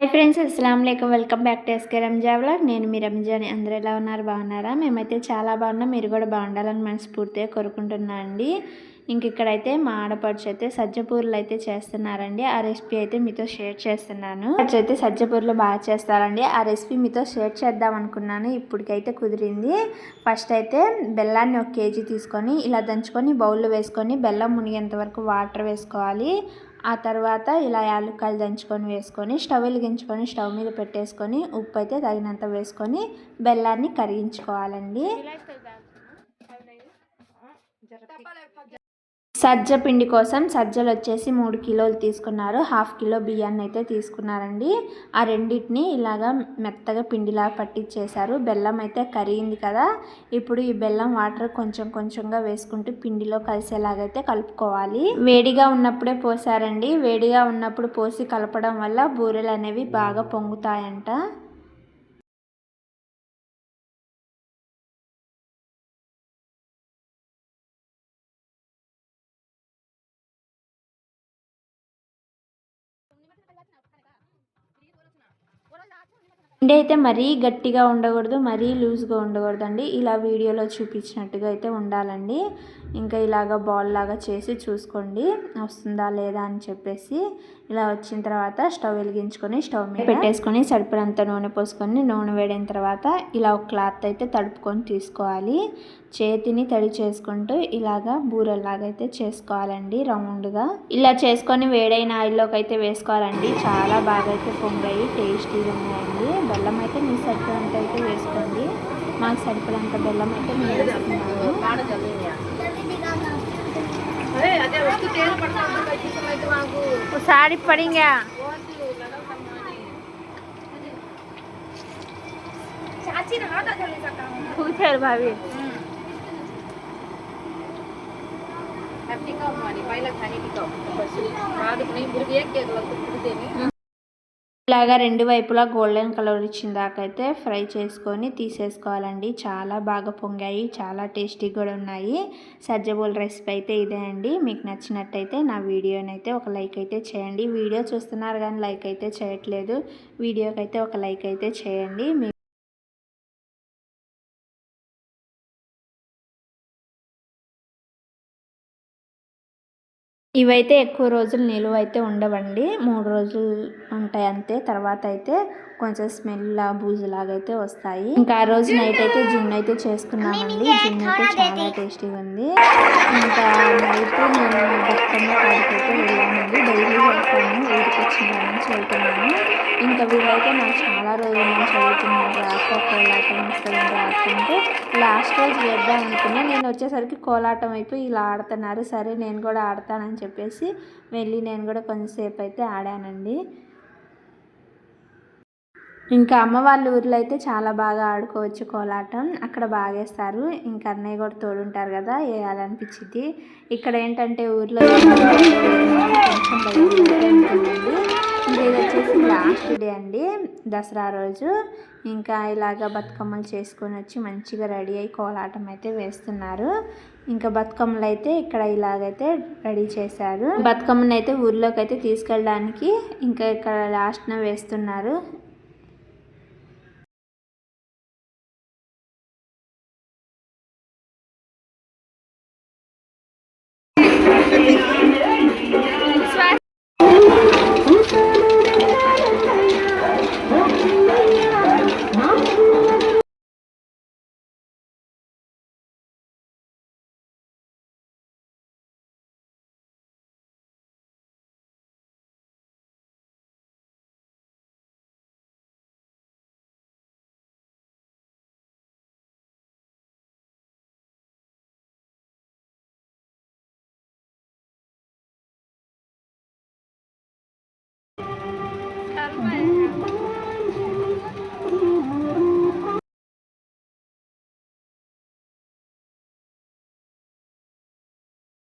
High friends అస్సలం welcome back to SK Ranja vlog. నేను మీ రంజాని అందరూ ఎలా ఉన్నారు? బాగున్నారా? మేమైతే చాలా బాగున్నాం. మీరు కూడా బాగుండాలని మనస్ఫూర్తిగా కోరుకుంటున్నా అండి. ఇంక ఇక్కడైతే మా ఆడపడుచు అయితే సజ్జపూర్లు అయితే చేస్తున్నారండి. ఆ రెసిపీ అయితే మీతో షేర్ చేస్తున్నాను. అయితే సజ్జపూర్లు బాగా చేస్తారండి. ఆ రెసిపీ మీతో షేర్ చేద్దాం అనుకున్నాను. ఇప్పటికైతే కుదిరింది. ఫస్ట్ అయితే బెల్లాన్ని ఒక కేజీ తీసుకొని ఇలా దంచుకొని బౌల్లో వేసుకొని బెల్లం మునిగేంత వరకు వాటర్ వేసుకోవాలి. ఆ తర్వాత ఇలా యాలక్కాయలు దంచుకొని వేసుకొని స్టవ్ వెలిగించుకొని స్టవ్ మీద పెట్టేసుకొని ఉప్పు అయితే తగినంత వేసుకొని బెల్లాన్ని కరిగించుకోవాలండి. సజ్జ పిండి కోసం సజ్జలు వచ్చేసి మూడు కిలోలు తీసుకున్నారు. హాఫ్ కిలో బియ్యాన్ని అయితే తీసుకున్నారండి. ఆ రెండింటిని ఇలాగా మెత్తగా పిండిలా పట్టించేశారు. బెల్లం అయితే కరిగింది కదా. ఇప్పుడు ఈ బెల్లం వాటర్ కొంచెం కొంచెంగా వేసుకుంటూ పిండిలో కలిసేలాగైతే కలుపుకోవాలి. వేడిగా ఉన్నప్పుడే పోసారండి. వేడిగా ఉన్నప్పుడు పోసి కలపడం వల్ల బూరెలు అనేవి బాగా పొంగుతాయంట. పిండి అయితే మరీ గట్టిగా ఉండకూడదు మరీ లూజ్గా ఉండకూడదండి. ఇలా వీడియోలో చూపించినట్టుగా అయితే ఉండాలండి. ఇంకా ఇలాగ బాల్ లాగా చేసి చూసుకోండి. వస్తుందా లేదా అని చెప్పేసి ఇలా వచ్చిన తర్వాత స్టవ్ వెలిగించుకొని స్టవ్ మీద పెట్టేసుకొని సరిపడంత నూనె పోసుకొని నూనె వేడిన తర్వాత ఇలా ఒక క్లాత్ అయితే తడుపుకొని తీసుకోవాలి. చేతిని తడి చేసుకుంటూ ఇలాగా బూరెల్లాగా అయితే చేసుకోవాలండి రౌండ్గా. ఇలా చేసుకొని వేడైన ఆయిల్లోకి అయితే వేసుకోవాలండి. చాలా బాగా అయితే పొంగాయి టేస్టీగా ఉన్నాయండి. బెల్లం అయితే మీ సరిపడంత అయితే వేసుకోండి. మాకు సరిపడంత బెల్లం అయితే మేము వేసుకున్నాము. साड़ी पड़ेंगे पूछे भाभी पहिला खाने टिकाऊ बाद नहीं बुरी एक के लगते ఇలాగా రెండు వైపులా గోల్డెన్ కలర్ వచ్చిన దాకా అయితే ఫ్రై చేసుకొని తీసేసుకోవాలండి చాలా బాగా పొంగాయి చాలా టేస్టీ కూడా ఉన్నాయి సజ్జబోల్ రెసిపీ అయితే ఇదే అండి మీకు నచ్చినట్టయితే నా వీడియోని అయితే ఒక లైక్ అయితే చేయండి వీడియో చూస్తున్నారు కానీ లైక్ అయితే చేయట్లేదు వీడియోకి అయితే ఒక లైక్ అయితే చేయండి ఇవైతే ఎక్కువ రోజులు నిలువ అయితే ఉండవండి. మూడు రోజులు ఉంటాయి అంతే తర్వాత అయితే కొంచెం స్మెల్ బూజులాగా అయితే వస్తాయి. ఇంకా ఆ రోజు నైట్ అయితే జున్ను అయితే చేసుకున్నామండి. జున్ను అయితే చాలా టేస్టీగా ఉంది. ఇంకా నైట్ నేను బతుకమ్మ కాడికైతే వెళ్ళానండి. డైలీ వెళ్తాను. ఊరికి వచ్చిన నుంచి వెళ్తున్నాను. ఇంకా వీళ్ళైతే నాకు చాలా రోజుల నుంచి వెళ్తున్నాను రాక కోలాటం ఇస్తాను రాకుంటే లాస్ట్ రోజు వేద్దాం అనుకున్నా. నేను వచ్చేసరికి కోలాటం అయిపోయి ఇలా ఆడుతున్నారు. సరే నేను కూడా ఆడతానని చెప్పేసి వెళ్ళి నేను కూడా కొంచెంసేపు అయితే ఆడానండి. ఇంకా అమ్మ వాళ్ళ ఊర్లో అయితే చాలా బాగా ఆడుకోవచ్చు కోలాటం. అక్కడ బాగేస్తారు. ఇంకా అన్నయ్య కూడా తోడుంటారు కదా వేయాలనిపించింది ఇక్కడ ఏంటంటే ఊర్లో కొంచెం ఇది వచ్చేసి లాస్ట్ డే అండి దసరా రోజు. ఇంకా ఇలాగ బతుకమ్మలు చేసుకొని వచ్చి మంచిగా రెడీ అయ్యి కోలాటం అయితే వేస్తున్నారు. ఇంకా బతుకమ్మలు అయితే ఇక్కడ ఇలాగైతే రెడీ చేశారు. బతుకమ్మని అయితే ఊర్లోకి అయితే తీసుకెళ్ళడానికి ఇంకా ఇక్కడ లాస్ట్న వేస్తున్నారు.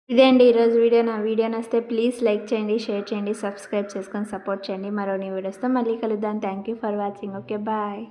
ఇదే అండి ఈరోజు వీడియో. నా వీడియో నస్తే ప్లీజ్ లైక్ చేయండి షేర్ చేయండి సబ్స్క్రైబ్ చేసుకొని సపోర్ట్ చేయండి. మరో నీ వీడియోస్తో మళ్ళీ కలుద్దాం. Thank for watching. Okay bye.